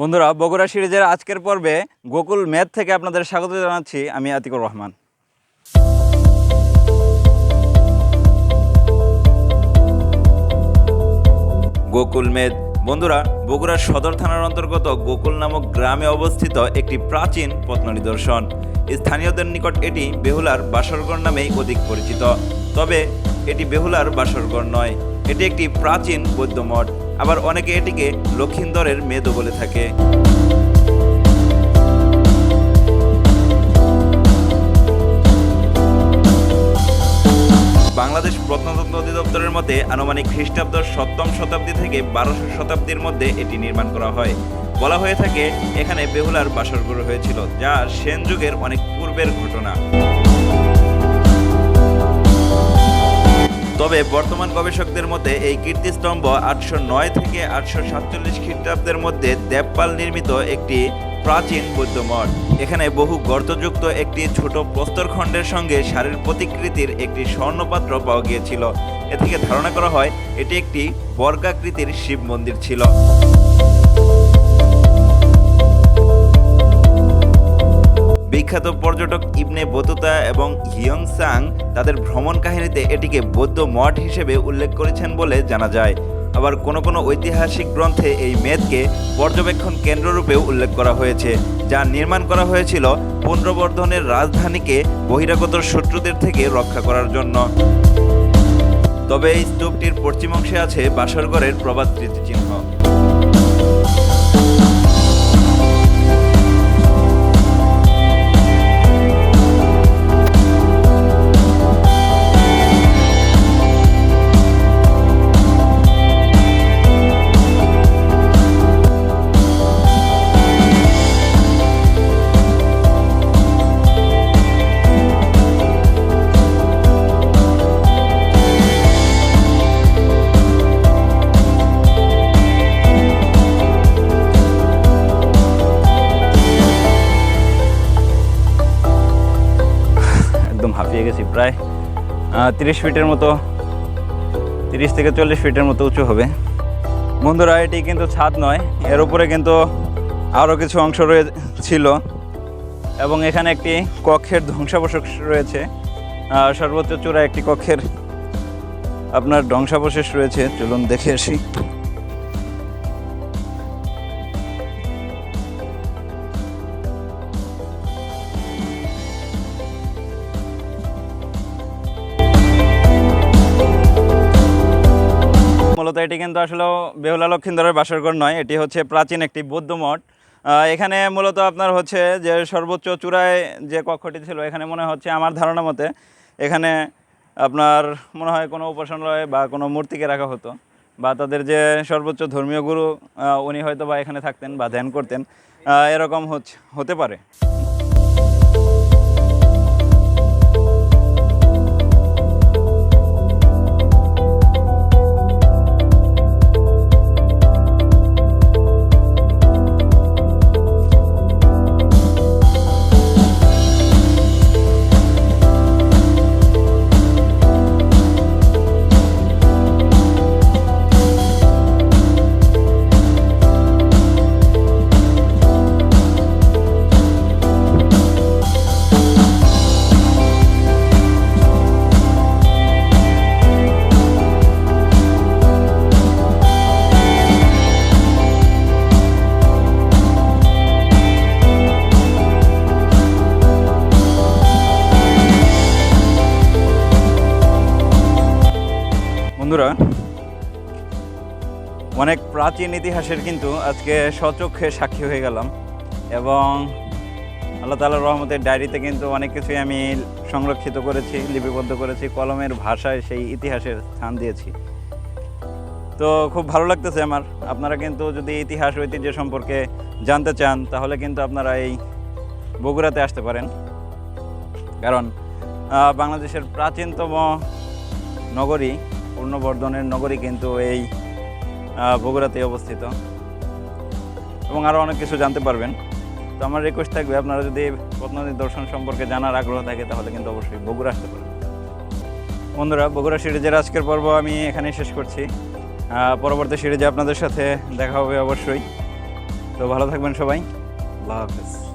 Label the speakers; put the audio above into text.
Speaker 1: বন্ধুরা, বগুড়া সিরিজের আজকের পর্বে গোকুল ম্যাথ থেকে আপনাদের স্বাগত জানাচ্ছি আমি আতিকুর রহমান। গোকুল মেদ। বন্ধুরা বগুড়ার সদর থানার অন্তর্গত গোকুল নামক গ্রামে অবস্থিত একটি প্রাচীন প্রত্ন নিদর্শন। স্থানীয়দের নিকট এটি বেহুলার বাসরগড় নামেই অধিক পরিচিত। তবে এটি বেহুলার বাসরগড় নয়, এটি একটি প্রাচীন বৌদ্ধ মঠ। আবার অনেকে এটিকে লক্ষিন্দরের মেদও বলে থাকে। বাংলাদেশ প্রত্নতত্ত্ব অধিদপ্তরের মতে আনুমানিক খ্রিস্টাব্দ সপ্তম শতাব্দী থেকে বারোশো শতাব্দীর মধ্যে এটি নির্মাণ করা হয়। বলা হয়ে থাকে, এখানে বেহুলার বাসরগৃহ হয়েছিল, যা সেন যুগের অনেক পূর্বের ঘটনা। তবে বর্তমান গবেষকদের মতে, এই কীর্তিস্তম্ভ আটশো নয় থেকে আটশো সাতচল্লিশ খ্রিস্টাব্দের মধ্যে দেবপাল নির্মিত একটি প্রাচীন বৌদ্ধ মঠ। এখানে বহু গর্তযুক্ত একটি ছোট প্রস্তরখণ্ডের সঙ্গে শারীর প্রতিকৃতির একটি স্বর্ণপাত্র পাওয়া গিয়েছিল। এ থেকে ধারণা করা হয়, এটি একটি বর্গাকৃতির শিব মন্দির ছিল। বিখ্যাত পর্যটক ইবনে বতুতা এবং হিয়ং সাং তাদের ভ্রমণ কাহিনীতে এটিকে বৌদ্ধ মঠ হিসেবে উল্লেখ করেছেন বলে জানা যায়। আবার কোনো কোনো ঐতিহাসিক গ্রন্থে এই মেদকে পর্যবেক্ষণ কেন্দ্ররূপেও উল্লেখ করা হয়েছে, যা নির্মাণ করা হয়েছিল পুনর্বর্ধনের রাজধানীকে বহিরাগত শত্রুদের থেকে রক্ষা করার জন্য। তবে এই স্তূপটির পশ্চিম অংশে আছে বাসরগড়ের প্রবাদ স্মৃতিচিহ্ন গেছি, প্রায় তিরিশ ফিটের মতো, তিরিশ থেকে চল্লিশ ফিটের মতো উঁচু হবে। বন্ধুরা, এটি কিন্তু ছাদ নয়, এর উপরে কিন্তু আরও কিছু অংশ রয়ে ছিল এবং এখানে একটি কক্ষের ধ্বংসাবশেষ রয়েছে। সর্বোচ্চ চূড়া একটি কক্ষের আপনার ধ্বংসাবশেষ রয়েছে। চলুন দেখে আসি। মূলত এটি কিন্তু আসলে বেহুলা লক্ষিন্দরের বাসরঘর নয়, এটি হচ্ছে প্রাচীন একটি বৌদ্ধ মঠ। এখানে মূলত আপনার হচ্ছে যে সর্বোচ্চ চূড়ায় যে কক্ষটি ছিল, এখানে মনে হচ্ছে আমার ধারণা মতে এখানে আপনার মনে হয় কোনো উপাসনালয় বা কোনো মূর্তিকে রাখা হতো বা তাদের যে সর্বোচ্চ ধর্মীয় গুরু উনি হয়তো বা এখানে থাকতেন বা ধ্যান করতেন। এরকম হচ্ছে, হতে পারে। বন্ধুরা, অনেক প্রাচীন ইতিহাসের কিন্তু আজকে সচক্ষে সাক্ষী হয়ে গেলাম এবং আল্লাহ তালার রহমতের ডায়েরিতে কিন্তু অনেক কিছুই আমি সংরক্ষিত করেছি, লিপিবদ্ধ করেছি, কলমের ভাষায় সেই ইতিহাসের স্থান দিয়েছি। তো খুব ভালো লাগতেছে আমার। আপনারা কিন্তু যদি ইতিহাস ঐতিহ্য সম্পর্কে জানতে চান, তাহলে কিন্তু আপনারা এই বগুড়াতে আসতে পারেন। কারণ বাংলাদেশের প্রাচীনতম নগরী পূর্ণবর্ধনের নগরী কিন্তু এই আহ, বগুড়াতে অবস্থিত। এবং আরও অনেক কিছু জানতে পারবেন। তো আমার রিকোয়েস্ট থাকবে আপনারা যদি প্রত্নদী দর্শন সম্পর্কে জানার আগ্রহ থাকে তাহলে কিন্তু অবশ্যই বগুড়া আসতে পারেন। বন্ধুরা বগুড়া সিরিজের আজকের পর্ব আমি এখানেই শেষ করছি। পরবর্তী সিরিজে আপনাদের সাথে দেখা হবে অবশ্যই। তো ভালো থাকবেন সবাই। আল্লাহ হাফেজ।